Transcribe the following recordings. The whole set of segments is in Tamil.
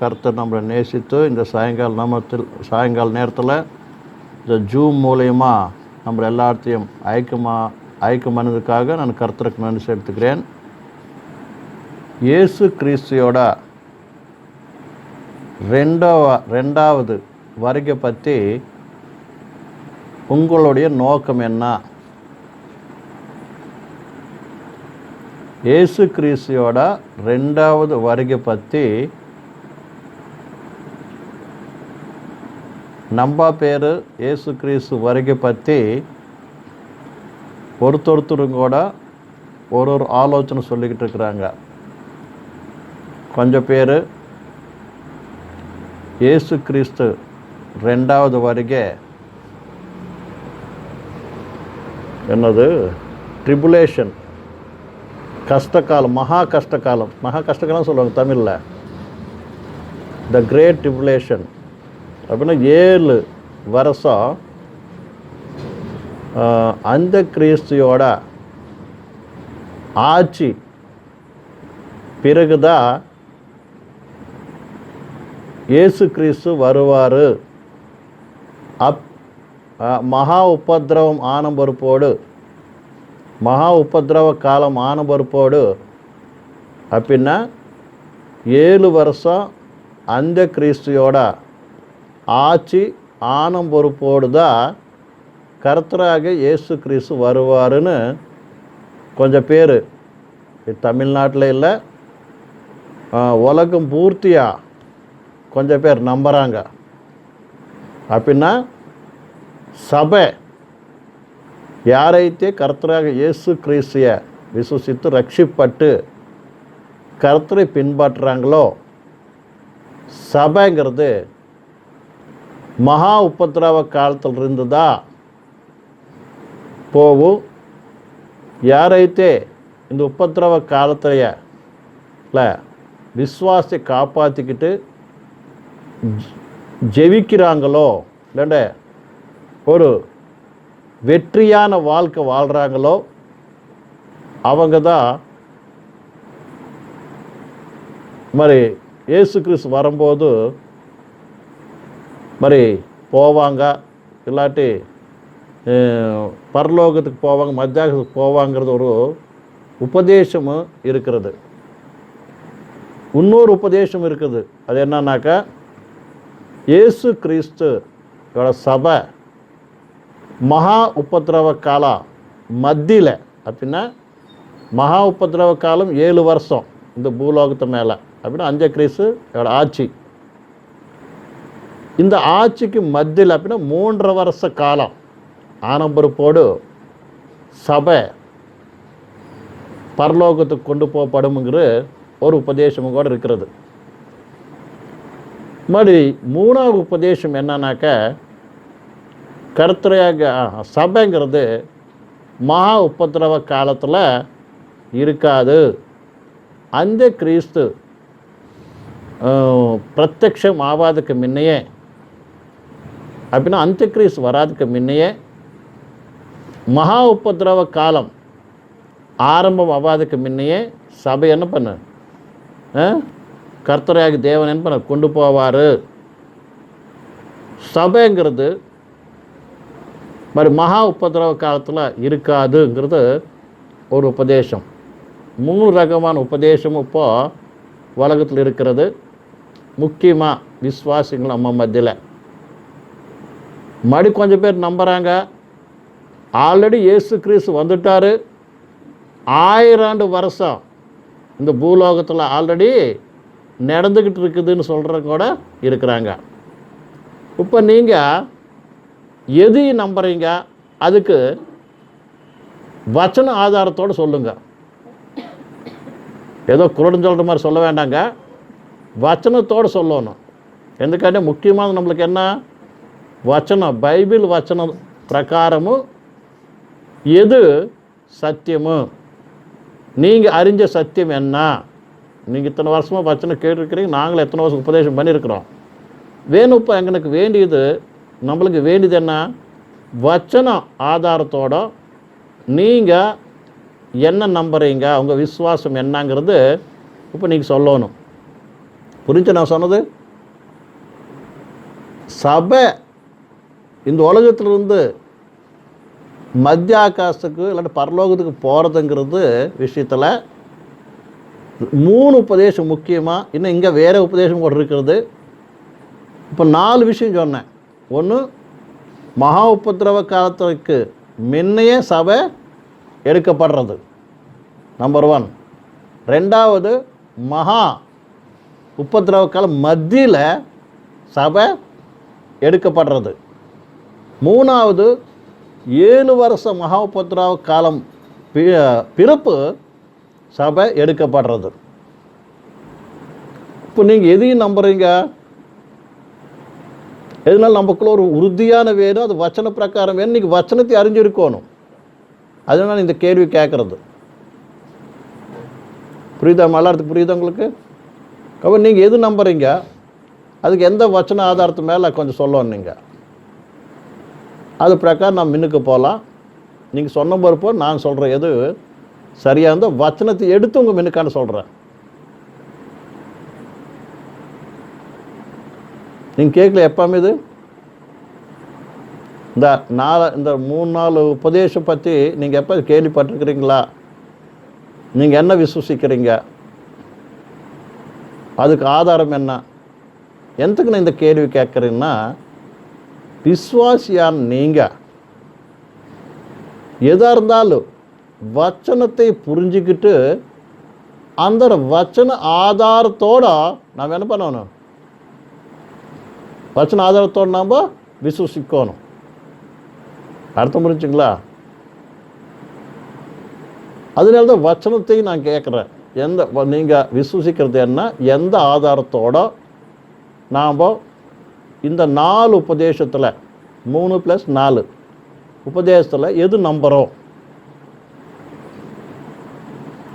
கர்த்தர் நம்மளை நேசித்து இந்த சாயங்கால நேரத்தில் சாயங்கால நேரத்தில் இந்த ஜூம் மூலயமா நம்ம எல்லாத்தையும் ஐக்கியமா ஐக்கியமானதுக்காக நான் கர்த்தருக்கு நன்றி செலுத்துக்கிறேன் இயேசு கிறிஸ்தியோட ரெண்டாவ ரெண்டாவது வருகை பற்றி உங்களுடைய நோக்கம் என்ன? இயேசு கிறிஸ்தியோட ரெண்டாவது வருகை பற்றி நம்ம பேர் இயேசு கிறிஸ்து வருகை பற்றி ஒருத்தொருத்தரும் கூட ஒரு ஒரு ஆலோசனை சொல்லிக்கிட்டு இருக்கிறாங்க. கொஞ்சம் பேர் இயேசு கிறிஸ்து ரெண்டாவது வருகை. என்னது? ட்ரிபுலேஷன். கஷ்டகாலம் மகா கஷ்டகாலம் மகா கஷ்டகாலம் சொல்லுவாங்க தமிழில். த கிரேட் ட்ரிபுலேஷன் அப்படின்னா ஏழு வருஷம் அந்த கிறிஸ்தியோட ஆட்சி பிறகுதான் இயேசு கிறிஸ்து வருவார். அப் மகா உபதிரவம் ஆன பொறுப்போடு மகா உபதிரவ காலம் ஆன பொறுப்போடு அப்படின்னா ஏழு வருஷம் அந்த கிறிஸ்தியோட ஆட்சி ஆனம் பொறுப்போடு தான் கர்த்தராக இயேசு கிறிஸ்து வருவாருன்னு கொஞ்சம் பேர். தமிழ்நாட்டில் இல்லை. உலகம் பூர்த்தியாக கொஞ்சம் பேர் நம்புகிறாங்க அப்படின்னா சபை. யாரைத்தே கர்த்தராக இயேசு கிறிஸ்திய விசுவசித்து ரட்சிப்பட்டு கருத்தரை பின்பற்றுறாங்களோ? சபைங்கிறது மகா உபத்திரவ காலத்தில் இருந்துదా పోవు யாரைத்தே இந்த உபத்திரவ காலத்தில விஸ்வாசத்தை காப்பாற்றிக்கிட்டு ஜெவிக்கிறாங்களோ? இல்லை ஒரு வெற்றியான வாழ்க்கை வாழ்கிறாங்களோ அவங்க தான் மாதிரி ஏசு கிறிஸ்து வரும்போது మరి போவாங்க. இல்லாட்டி பரலோகத்துக்கு போவாங்க மத்தியாகத்துக்கு போவாங்கிறது ஒரு உபதேசமும் இருக்கிறது. இன்னொரு உபதேசம் இருக்குது. அது என்னன்னாக்கா இயேசு கிறிஸ்து சபை மகா உபத்திரவ காலம் மத்தியில் அப்படின்னா மகா உபத்திரவ காலம் ஏழு வருஷம் இந்த பூலோகத்து மேலே. அப்படின்னா அஞ்ச கிறிஸ்து ஆட்சி. இந்த ஆட்சிக்கு மத்தியில் அப்படின்னா மூன்றரை வருஷ காலம். ஆனம்பருப்போடு சபை பரலோகத்துக்கு கொண்டு போகப்படும்ங்கிற ஒரு உபதேசமும் கூட இருக்கிறது. மறுபடி மூணாவது உபதேசம் என்னன்னாக்க கருத்துறையாக சபைங்கிறது மகா உபத்திரவ காலத்தில் இருக்காது. அந்த கிறிஸ்து ஆஹ், பிரத்யக்ஷம் ஆவாதுக்கு முன்னையே அப்படின்னா அந்த கிறிஸ்து வராதுக்கு முன்னையே மகா உபத்திரவ காலம் ஆரம்பம் ஆகாதுக்கு முன்னையே சபை என்ன பண்ணார்? கர்த்தரையாக தேவன் என்ன பண்ண கொண்டு போவார். சபைங்கிறது மாதிரி மகா உபதிரவ காலத்தில் இருக்காதுங்கிறது ஒரு உபதேசம். மூணு ரகமான உபதேசமும் இப்போ உலகத்தில் இருக்கிறது. முக்கியமாக விஸ்வாசிகள் நம்ம மத்தியில். மறுபடி கொஞ்சம் பேர் நம்புகிறாங்க ஆல்ரெடி இயேசு கிறிஸ்து வந்துட்டார் ஆயிராண்டு வருஷம் இந்த பூலோகத்தில் ஆல்ரெடி நடந்துக்கிட்டு இருக்குதுன்னு சொல்கிறவங்க கூட இருக்கிறாங்க இப்போ நீங்கள் எது நம்புறீங்க அதுக்கு வச்சன ஆதாரத்தோடு சொல்லுங்க ஏதோ குரடன் சொல்கிற மாதிரி சொல்ல வேண்டாங்க வச்சனத்தோடு சொல்லணும் ఎందుకంటే முக்கியமானது நம்மளுக்கு என்ன வச்சனம் பைபிள் வச்சனம் பிரகாரமும் எது சத்தியமு? நீங்கள் அறிஞ்ச சத்தியம் என்ன? நீங்கள் இத்தனை வருஷமாக வச்சனம் கேட்டிருக்கிறீங்க நாங்களும் எத்தனை வருஷம் உபதேசம் பண்ணியிருக்கிறோம். வேணும் இப்போ எங்களுக்கு வேண்டியது நம்மளுக்கு வேண்டியது என்ன? வச்சனம் ஆதாரத்தோட நீங்கள் என்ன நம்புறீங்க? உங்கள் விசுவாசம் என்னங்கிறது இப்போ நீங்கள் சொல்லணும். புரிஞ்சு நான் சொன்னது? சபை இந்த உலகத்திலிருந்து மத்திய ஆகாசத்துக்கு இல்லாட்டி பரலோகத்துக்கு போகிறதுங்கிறது விஷயத்தில் மூணு உபதேசம் முக்கியமாக இன்னும் இங்கே வேறு உபதேசம் கூட இருக்கிறது. இப்போ நாலு விஷயம் சொன்னேன். ஒன்று மகா உபத்திரவ காலத்திற்கு முன்னையே சபை எடுக்கப்படுறது. நம்பர் ஒன் ரெண்டாவது மகா உபத்திரவ காலம் மத்தியில் சபை எடுக்கப்படுறது. மூணாவது ஏழு வருஷ மகாபத்ரா காலம் பி- பிறப்பு சபை எடுக்கப்படுறது. இப்போ நீங்கள் எதையும் நம்புறீங்க? எதனால நமக்குள்ள ஒரு உறுதியான வேணும் அது வச்சன பிரகாரம் வேணும் நீங்கள் வச்சனத்தை அறிஞ்சிருக்கணும். அதனால இந்த கேள்வி கேட்குறது. புரியுதா? மல்லாரத்துக்கு புரியுதா உங்களுக்கு? அப்போ நீங்கள் எது நம்புறீங்க? அதுக்கு எந்த வச்சன ஆதாரத்து மேலே கொஞ்சம் சொல்லணும் நீங்கள் அது பிரகாரம் நான் மின்னுக்கு போகலாம். நீங்கள் சொன்ன பொறுப்போ நான் சொல்கிறேன் எது சரியாக இருந்தால் வச்சனத்தை எடுத்து உங்கள் மின்னுக்கான சொல்கிறேன் நீங்கள் கேட்கல எப்போவுமே இது? இந்த நாலு இந்த மூணு நாலு உபதேசம் பற்றி நீங்கள் எப்போ கேள்விப்பட்டிருக்கிறீங்களா? நீங்கள் என்ன விசுவசிக்கிறீங்க? அதுக்கு ஆதாரம் என்ன? எந்தக்கு நான் இந்த கேள்வி கேட்குறேன்னா விஸ்வாசியான் நீங்கள் எதாக இருந்தாலும் வச்சனத்தை புரிஞ்சுக்கிட்டு அந்த வச்சன ஆதாரத்தோட நாம் என்ன பண்ணணும்? வச்சன ஆதாரத்தோடு நாம் விசுவசிக்கணும். அர்த்தம் புரிஞ்சுங்களா? அதனால தான் வச்சனத்தையும் நான் கேட்குறேன் எந்த நீங்கள் விசுவசிக்கிறது என்ன? எந்த ஆதாரத்தோட நாம் இந்த நாலு உபதேசத்தில் மூணு ப்ளஸ் நாலு உபதேசத்தில் எது நம்புகிறோம்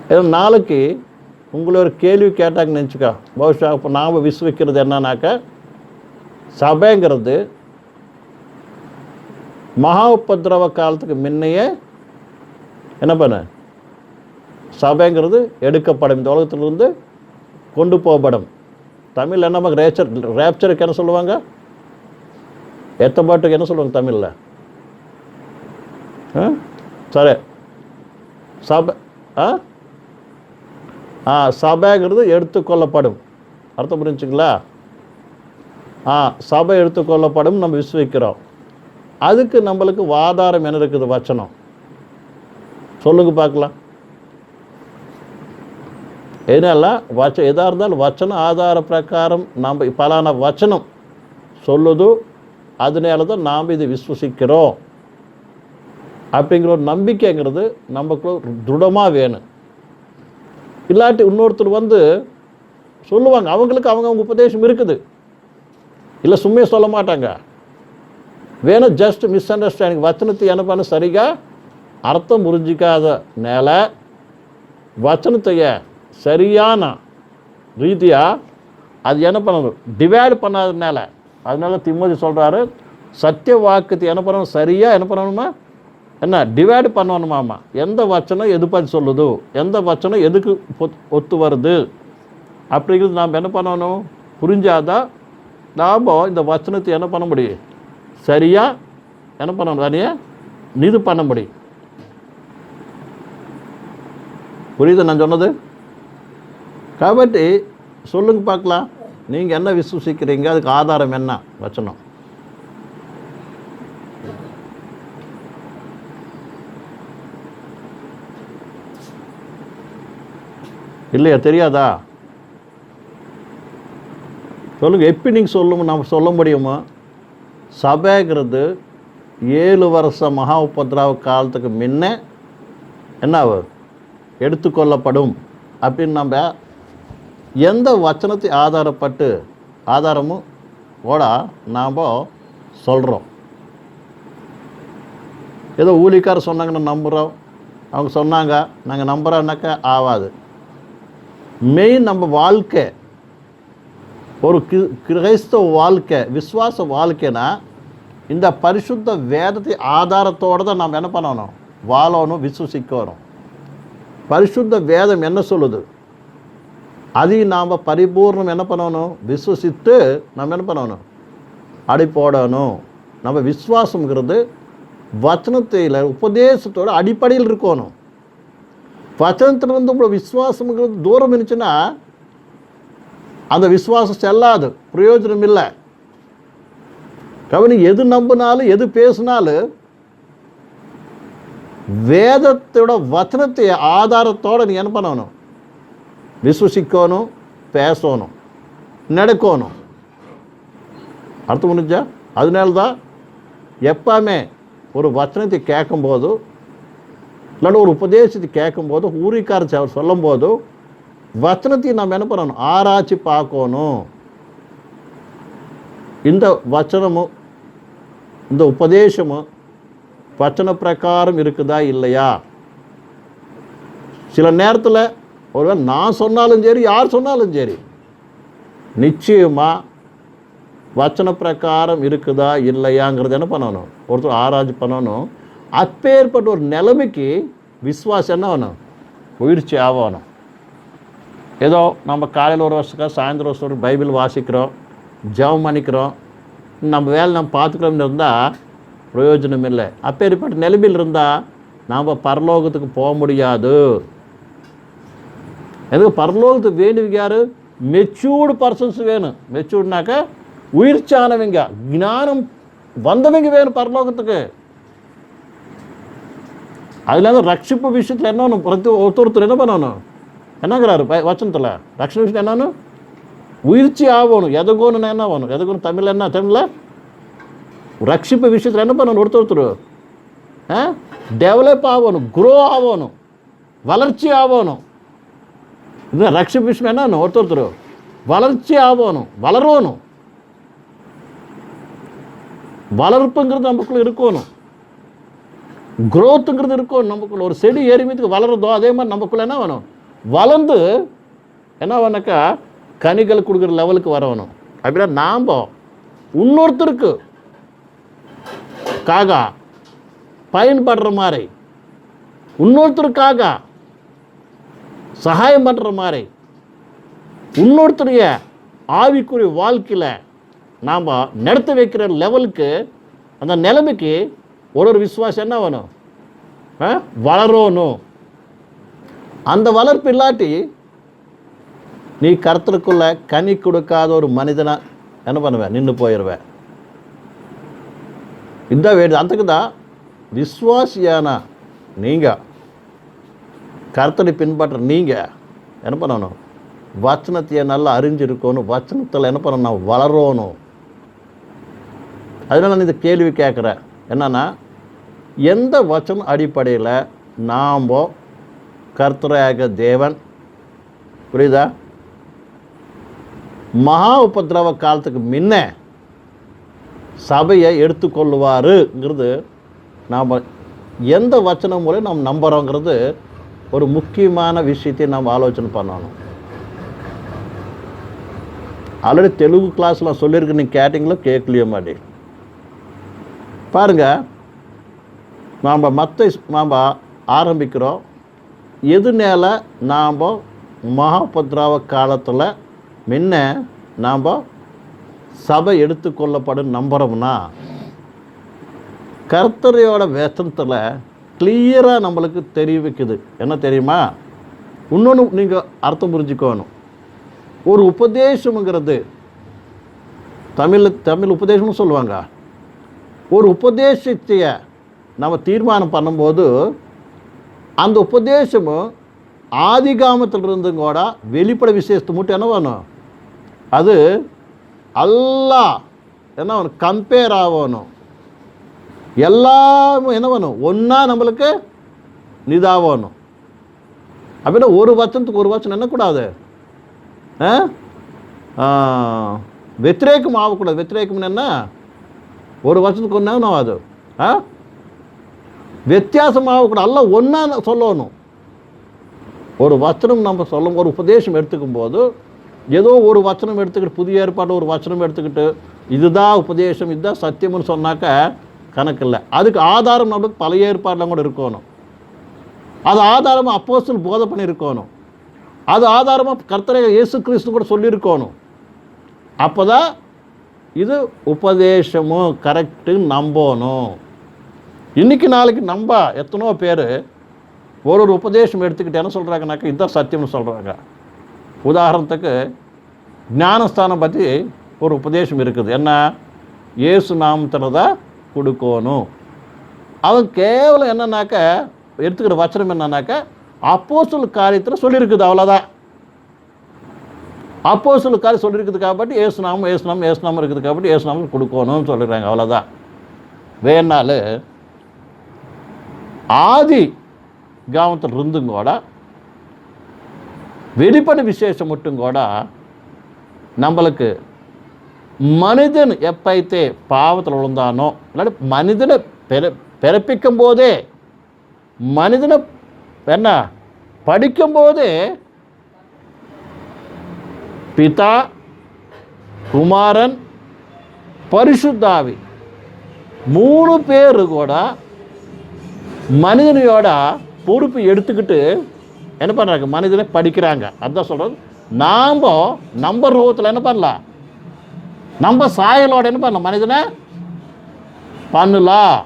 ஏன்னா நாளைக்கு உங்களை ஒரு கேள்வி கேட்டாங்கன்னு நினச்சிக்கோ. பௌஷா இப்போ நாம் விசுவிக்கிறது என்னன்னாக்கா சபைங்கிறது மகா உபதிரவ காலத்துக்கு முன்னையே என்ன பண்ண? சபைங்கிறது எடுக்கப்படும். இந்த உலகத்திலிருந்து கொண்டு போகப்படும். தமிழ் என்ன ரேச்சர் ரேப்சருக்கு என்ன சொல்லுவாங்க? எத்தப்பாட்டுக்கு என்ன சொல்லுவாங்க தமிழில்? ஆ? சரி சபை ஆ? ஆ சபைங்கிறது எடுத்துக்கொள்ளப்படும். அர்த்தம் புரிஞ்சுங்களா? ஆ சபை எடுத்துக்கொள்ளப்படும் நம்ம விசுவிக்கிறோம். அதுக்கு நம்மளுக்கு ஆதாரம் என்ன இருக்குது? வச்சனம். சொல்லுங்க பார்க்கலாம். என்னெல்லாம் வச்ச எதாக இருந்தாலும் வச்சனம் ஆதார பிரகாரம் நம்ம பலான வச்சனம். சொல்லுது அதனால தான் நாம் இதை விஸ்வசிக்கிறோம் அப்படிங்கிற ஒரு நம்பிக்கைங்கிறது நமக்கு திருடமாக வேணும். இல்லாட்டி இன்னொருத்தர் வந்து சொல்லுவாங்க அவங்களுக்கு அவங்க அவங்க உபதேசம் இருக்குது. இல்லை சும்மையே சொல்ல மாட்டாங்க. வேணும் ஜஸ்ட் மிஸ் அண்டர்ஸ்டாண்டிங் வச்சனத்தை என்ன பண்ண சரிగా அர்த்தம் புரிஞ்சிக்காத நேல வச்சனத்தைய சரியான ரீதியாக அது என்ன பண்ணணும்? டிவைட் பண்ணாதனால அதனால திம்மதி சொல்கிறாரு சத்திய வாக்குத்தை என்ன பண்ணணும் சரியாக என்ன பண்ணணுமா என்ன டிவைட் பண்ணணுமாமா எந்த வச்சனம் எது பற்றி சொல்லுது எந்த வச்சனம் எதுக்கு பொத்- ஒத்து வருது அப்படிங்கிறது நாம் என்ன பண்ணணும் புரிஞ்சாதான் நாம் இந்த வச்சனத்தை என்ன பண்ண முடியும் சரியாக என்ன பண்ணணும் தானே இது பண்ண முடியும் புரியுது நான் சொன்னது కాబట్టి சொல்லுங்க பார்க்கலாம் நீங்கள் என்ன விசுவசிக்கிறீங்க? அதுக்கு ஆதாரம் என்ன? வச்சனம். இல்லையா? தெரியாதா? சொல்லுங்க எப்படி நீங்கள் சொல்லுங்க நம்ம சொல்ல முடியுமா? சபைங்கிறது ஏழு வருஷம் மகா உபத்ரவ காலத்துக்கு முன்ன என்ன ஆகும்? எடுத்துக்கொள்ளப்படும். அப்படின்னு நம்ம எந்த வச்சனத்தை ஆதாரப்பட்டு ஆதாரமும் கூட நாம் சொல்கிறோம் ஏதோ ஊழிக்காரர் சொன்னாங்கன்னு நம்புகிறோம் அவங்க சொன்னாங்க நாங்கள் நம்புகிறோன்னாக்கா ஆகாது மெயின் நம்ம வாழ்க்கை ஒரு கி- கிறிஸ்தவ வாழ்க்கை விசுவாச வாழ்க்கைனா இந்த பரிசுத்த வேதத்தை ஆதாரத்தோடு தான் நாம் என்ன பண்ணணும்? வாழணும் விசுவசிக்கணும். பரிசுத்த வேதம் என்ன சொல்லுது? அதையும் நாம் பரிபூர்ணம் என்ன பண்ணணும்? விசுவசித்து நம்ம என்ன பண்ணணும்? அடி போடணும். நம்ம விஸ்வாசங்கிறது வச்சனத்தில் உபதேசத்தோட அடிப்படையில் இருக்கணும். வச்சனத்தில் வந்து உங்களோட விசுவாசம்ங்கிறது தூரம் இருந்துச்சுன்னா அந்த விசுவாசம் செல்லாது. பிரயோஜனம் இல்லை. கவனி எது நம்பினாலும் எது பேசினாலும் வேதத்தோட வச்சனத்தை ஆதாரத்தோட நீ என்ன பண்ணணும்? விசுவசிக்கணும் பேசணும் நடக்கணும் அர்த்தம் முடிஞ்சா அதனால தான் எப்பவுமே ஒரு வச்சனத்தை கேட்கும்போது இல்லாட்டி ஒரு உபதேசத்தை கேட்கும்போது ஊரிக்காரச்சி அவர் சொல்லும்போது வச்சனத்தை நம்ம என்ன பண்ணணும் ஆராய்ச்சி பார்க்கணும் இந்த வச்சனமும் இந்த உபதேசமும் வச்சன பிரகாரம் இருக்குதா இல்லையா சில நேரத்தில் ஒருவேளை நான் சொன்னாலும் சரி யார் சொன்னாலும் சரி நிச்சயமாக வச்சன பிரகாரம் இருக்குதா இல்லையாங்கிறது என்ன பண்ணணும்? ஒருத்தர் ஆராய்ச்சி பண்ணணும். அப்பேற்பட்ட ஒரு நிலைமைக்கு விஸ்வாசம் என்ன வேணும் உயிர்ச்சி ஆகணும். ஏதோ நம்ம காலையில் ஒரு வருஷத்துக்கு சாயந்தரம் வருஷம் பைபிள் வாசிக்கிறோம் ஜெபம் பண்ணிக்கிறோம். நம்ம வேலை நம்ம பார்த்துக்கிறோம்னு இருந்தால் பிரயோஜனம் இல்லை அப்பேற்பட்ட நிலைமையில் இருந்தால் நாம் பரலோகத்துக்கு போக முடியாது. எதுக்கு பரலோகத்துக்கு வேணுங்க யார்? மெச்சூர்டு பர்சன்ஸ் வேணும் மெச்சூர்டுனாக்க உயிர்ச்சானவங்க ஞானம் வந்தவங்க வேணும் பரலோகத்துக்கு. அதுல ரட்சிப்பு விஷயத்தில் என்ன பிரதி ஒருத்தர் என்ன பண்ணணும்? என்னங்கிறாரு வச்சனத்தில். வசனத்துல ரட்சண விஷயம் என்னன்னு? உயிர்ச்சி ஆகணும். எதகோன்னு என்ன ஆகணும்? எதுகோன்னு தமிழ் என்ன தமிழில்? ரட்சிப்பு விஷயத்தில் என்ன பண்ணணும் ஒருத்தர் ஒருத்தர் டெவலப் ஆகணும் குரோ ஆகணும் வளர்ச்சி ஆகணும். இது ரட்சிப்பு விஷயம் ஒருத்தர் ஒருத்தர் வளர்ச்சி ஆகணும் வளரணும். வளர்ப்புங்கிறது நமக்குள்ள இருக்கணும். குரோத்துங்கிறது இருக்கும் நமக்குள்ள. ஒரு செடி எரிமீதுக்கு வளருதோ அதே மாதிரி நமக்குள்ள என்ன வேணும்? வளர்ந்து என்ன வேணாக்கா கனிகள் கொடுக்குற லெவலுக்கு வரணும் அப்படின்னா நாம் இன்னொருத்தருக்கு காகா பயன்படுற மாதிரி இன்னொருத்தருக்காக சகாயம் பண்ணுற மாதிரி. இன்னொருத்தருடைய ஆவிக்குரிய வாழ்க்கையில் நாம் நடத்த வைக்கிற லெவலுக்கு அந்த நிலைமைக்கு ஒரு ஒரு விசுவாசம் என்ன வேணும்? ஆ? வளரணும். அந்த வளர்ப்பு இல்லாட்டி நீ கருத்துக்குள்ள கனி கொடுக்காத ஒரு மனிதனாக என்ன பண்ணுவேன் நின்று போயிடுவேன் இந்த வேண்டு அதுக்கு தான் விஸ்வாசியானா நீங்கள் கருத்தனை பின்பற்ற நீங்கள் என்ன பண்ணணும்? வச்சனத்தையே நல்லா அறிஞ்சிருக்கணும். வச்சனத்தில் என்ன பண்ணணும்? வளரணும். அதனால் நான் இந்த கேள்வி கேட்குறேன் என்னென்னா எந்த வச்சன அடிப்படையில் நாம் கர்த்தராக தேவன்? புரியுதா? மகா உபதிரவ காலத்துக்கு முன்ன சபையை எடுத்துக்கொள்ளுவாருங்கிறது நாம் எந்த வச்சனம் மூலம் நாம் நம்புகிறோங்கிறது ஒரு முக்கியமான விஷயத்தை நாம் ஆலோசனை பண்ணணும். ஆல்ரெடி தெலுங்கு கிளாஸில் சொல்லியிருக்கு நீங்கள் கேட்டிங்களோ? கேட்கலையோ மாடி பாருங்க நாம் மற்ற நாம் ஆரம்பிக்கிறோம். எதுனால நாம் மகாபத்ராவ காலத்தில் முன்ன நாம் சபை எடுத்துக்கொள்ளப்படும் நம்புகிறோம்னா கர்த்தரையோட வேத்தனத்தில் கிளியராக நம்மளுக்கு தெரிவிக்குது. என்ன தெரியுமா? இன்னொன்று நீங்கள் அர்த்தம் புரிஞ்சுக்கணும். ஒரு உபதேசம்ங்கிறது தமிழ் தமிழ் உபதேசம்னு சொல்லுவாங்க. ஒரு உபதேசத்தைய நம்ம தீர்மானம் பண்ணும்போது அந்த உபதேசமும் ஆதிகாமத்தில் இருந்தும் கூட வெளிப்பட விசேஷத்தை மட்டும் என்ன வேணும் அது எல்லாம் என்ன வேணும் கம்பேர் ஆகணும். எல்லாமும் என்ன வேணும்? ஒன்றா நம்மளுக்கு நிதாகணும் அப்படின்னா ஒரு வச்சனத்துக்கு ஒரு வச்சனம் என்னக்கூடாது ஆ? வெத்திரேக்கம் ஆகக்கூடாது வெத்திரேக்கம் என்ன? ஒரு வருஷத்துக்கு ஒன்று ஆகாது ஆ? வித்தியாசம் ஆகக்கூடாது எல்லாம் ஒன்றா சொல்லணும். ஒரு வச்சனம் நம்ம சொல்லும் ஒரு உபதேசம் எடுத்துக்கும் போது ஏதோ ஒரு வச்சனம் எடுத்துக்கிட்டு புதிய ஏற்பாடு ஒரு வச்சனம் எடுத்துக்கிட்டு இதுதான் உபதேசம் இதுதான் சத்தியம்னு சொன்னாக்க கணக்கு இல்லை அதுக்கு ஆதாரம் நம்மளுக்கு பழைய ஏற்பாடில் கூட இருக்கணும். அது ஆதாரமாக அப்போஸ்தலர் போதை பண்ணி இருக்கணும். அது ஆதாரமாக கர்த்தரை இயேசு கிறிஸ்து கூட சொல்லியிருக்கணும். அப்போ தான் இது உபதேசமும் கரெக்டு நம்பணும். இன்னைக்கு நாளைக்கு நம்ப எத்தனோ பேர் ஒரு ஒரு உபதேசம் எடுத்துக்கிட்டு என்ன சொல்கிறாங்கனாக்கா இதுதான் சத்தியம்னு சொல்கிறாங்க உதாரணத்துக்கு ஞானஸ்தானம் பற்றி ஒரு உபதேசம் இருக்குது. என்ன? இயேசு நாமத்தில் தான் கொடுக்கணும். அவன் கேவலம் என்னன்னாக்க எடுத்துக்கிற வச்சனம் என்னன்னாக்க அப்போ சொல் காரியத்தில் சொல்லியிருக்குது அவ்வளோதான் அப்போ சொல் காரியம் சொல்லியிருக்குது காப்பாட்டி ஏசுனாமும் ஏசுனாமும் ஏசுனாமும் இருக்குது காப்பாட்டி ஏசுனாமும் கொடுக்கணும்னு சொல்லிடுறாங்க. அவ்வளோதான் வேணால் ஆதி கிராமத்தில் இருந்தும் கூட வெளிப்படை விசேஷம் மட்டும் கூட நம்மளுக்கு மனிதன் எப்பைతే பாவத்தில் விழுந்தானோ இல்லாட்டி மனிதனை பிற பிறப்பிக்கும் போதே மனிதனை என்ன படிக்கும் போதே பிதா குமாரன் பரிசுத்தாவி மூணு பேர் கூட மனிதனையோட பொறுப்பு எடுத்துக்கிட்டு என்ன பண்ணுறாங்க மனிதனை படிக்கிறாங்க. அதான் சொல்கிறது நாம் நம்பர் ரூபத்தில் என்ன பண்ணலாம்? நம்ம சாயலோட என்ன பண்ண மனிதனை பண்ணலாம்.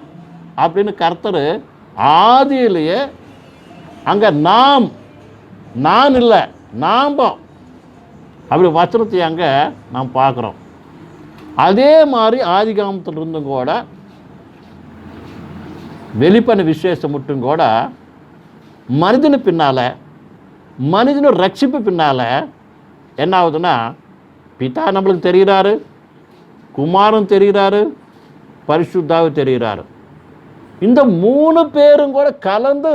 அப்படின்னு கர்த்தர் ஆதியிலேயே அங்கே நாம் நான் இல்லை நாம். அப்படி வச்சனத்தை அங்கே நாம் பார்க்குறோம். அதே மாதிரி ஆதிகாமத்தில் இருந்தும் கூட வெளிப்பன விசேஷம் மட்டும் கூட மனிதனு பின்னால் மனிதனு ரட்சிப்பு பின்னால் என்ன ஆகுதுன்னா பிதா நம்மளுக்கு தெரிகிறாரு. குமாரன் தெரிகிறாரு பரிசுத்தாவும் தெரிகிறாரு. இந்த மூணு பேரும் கூட கலந்து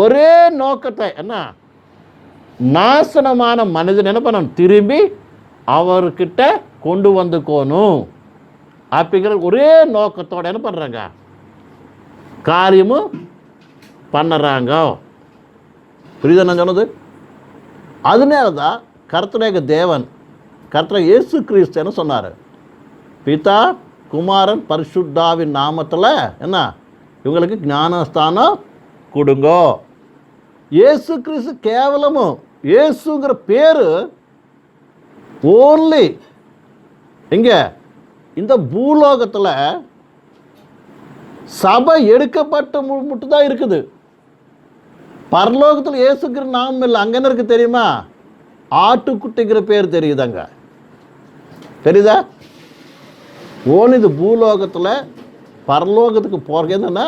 ஒரே நோக்கத்தை என்ன? நாசனமான மனிதன் என்ன பண்ணணும்? திரும்பி அவர்கிட்ட கொண்டு வந்துக்கோணும் அப்படிங்கிற ஒரே நோக்கத்தோட என்ன பண்ணுறாங்க காரியமும் பண்ணுறாங்க. புரியுது நான் சொன்னது? அதனால தான் கர்த்தரேக தேவன் கர்த்தர இயேசு கிறிஸ்துன்னு சொன்னார்? பிதா குமாரன் பரிசுத்தாவின் நாமத்தில் என்ன? இவங்களுக்கு ஞானஸ்தானம் கொடுங்கோ. இயேசு கிறிஸ்து கேவலமும் இயேசுங்கிற பேர் ஓன்லி எங்கே? இந்த பூலோகத்தில் சபை எடுக்கப்பட்ட மட்டும் தான் இருக்குது. பரலோகத்தில் ஏசுக்கிற நாமம் இல்லை. அங்கே என்ன இருக்குது தெரியுமா? ஆட்டுக்குட்டிங்கிற பேர் தெரியுதாங்க. தெரியுதா? ஓன் இது பூலோகத்தில் பரலோகத்துக்கு போகிறது என்னென்னா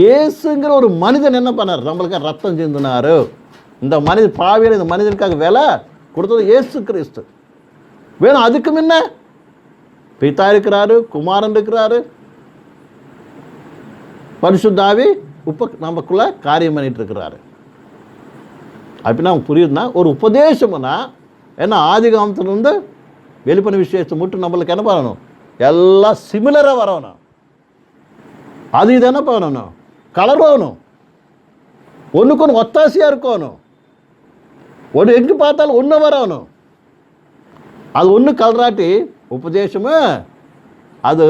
இயேசுங்கிற ஒரு மனிதன் என்ன பண்ணார்? நம்மளுக்கு ரத்தம் சிந்தினார் இந்த மனித பாவியில் இந்த மனிதனுக்காக விலை கொடுத்தது இயேசு கிறிஸ்து. வேணும் அதுக்கு முன்ன பிதா இருக்கிறாரு குமாரன் இருக்கிறாரு. பரிசுத்தாவி உப்ப நமக்குள்ள காரியம் பண்ணிட்டு இருக்கிறாரு. அப்படின்னா புரியுதுன்னா ஒரு உபதேசம்னா என்ன ஆதிகாமத்திலிருந்து வெளிப்பணி விஷயத்தை மட்டும் நம்மளுக்கு என்ன பண்ணணும்? எல்லாம் சிமிலராக வரணும் அது இது பண்ணணும் கலர் கலரணும் ஒன்றுக்கு ஒன்று ஒத்தாசையாக இருக்கணும். ஒன்று எங்கே பார்த்தாலும் ஒன்று வரணும். அது ஒன்று கலராட்டி உபதேசமே. அது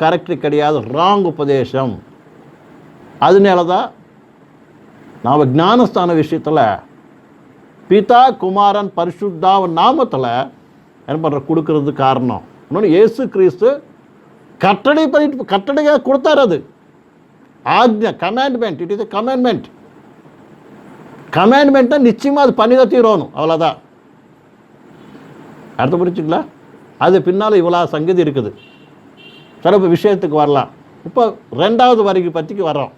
கரெக்டு கிடையாது ராங் உபதேசம். அதனால தான் நாம் ஞானஸ்தான விஷயத்தில் பிதா குமாரன் பரிசுத்தாவ நாமத்தில் என்ன பண்ணுற கொடுக்கறது காரணம். இன்னொன்று இயேசு கிறிஸ்து கட்டளை பண்ணிட்டு கட்டளையாக கொடுத்தார் அது. ஆக்ஞா கமாண்ட்மெண்ட் இட் இஸ் கமாண்ட்மெண்ட் கமாண்ட்மெண்ட்டை நிச்சயமாக அது பண்ணி தான் தீரணும் அவ்வளோதான் அடுத்த புரிச்சுங்களா அது பின்னால் இவ்வளோ சங்கதி இருக்குது. சிறப்பு விஷயத்துக்கு வரலாம். இப்போ ரெண்டாவது வரிக்கு பற்றிக்கு வரோம்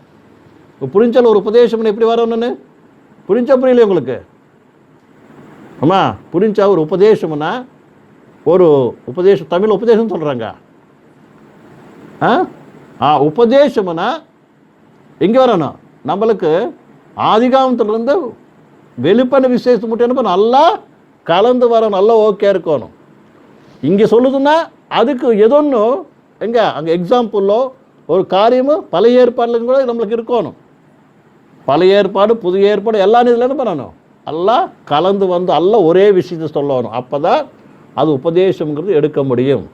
இப்போ புரிஞ்சல் ஒரு உபதேசம்னு எப்படி வரணும்னு புரிஞ்சா புரியல உங்களுக்கு? ஆமாம் புரிஞ்சா ஒரு உபதேசம்னா ஒரு உபதேசம் தமிழ் உபதேசம் சொல்கிறாங்க ஆ? ஆ உபதேசம்னா எங்கே வரணும்? நம்மளுக்கு ஆதிகாமத்திலிருந்து வெளிப்பண்ண விசேஷம் மட்டும் என்ன நல்லா கலந்து வர நல்லா ஓகே இருக்கணும். இங்கே சொல்லுதுன்னா அதுக்கு எதொன்னு எங்கே அங்கே எக்ஸாம்பிளோ ஒரு காரியமும் பழைய ஏற்பாடுலையும் கூட நம்மளுக்கு இருக்கணும். பழைய ஏற்பாடு புது ஏற்பாடு எல்லா இதில் என்ன பண்ணணும்? எல்லாம் கலந்து வந்து எல்லாம் ஒரே விஷயத்தை சொல்லணும். அப்போ தான் அது உபதேசம்ங்கிறது எடுக்க முடியும்.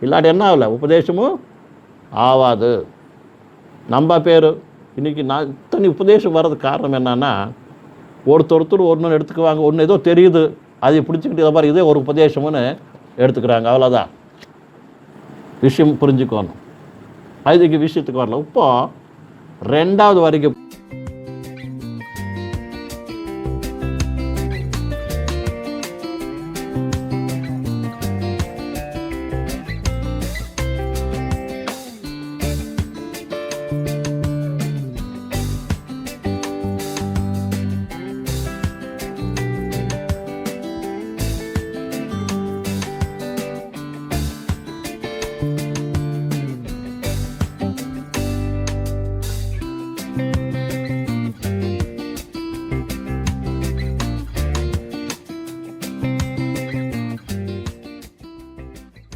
இல்லாட்டி என்ன ஆகல? உபதேசமும் ஆவாது. நம்ம பேர். இன்றைக்கி நான் இத்தனை உபதேசம் வர்றதுக்கு காரணம் என்னென்னா ஒருத்தர் ஒருத்தர் ஒன்று எடுத்துக்குவாங்க. ஒன்று ஏதோ தெரியுது. அதை பிடிச்சிக்கிட்டு இதை மாதிரி இதே ஒரு உபதேசம்னு எடுத்துக்கிறாங்க. அவ்வளோதான் விஷயம் புரிஞ்சுக்கணும். அதுக்கு விஷயத்துக்கு வரல. இப்போ ரெண்டாவது வரைக்கும்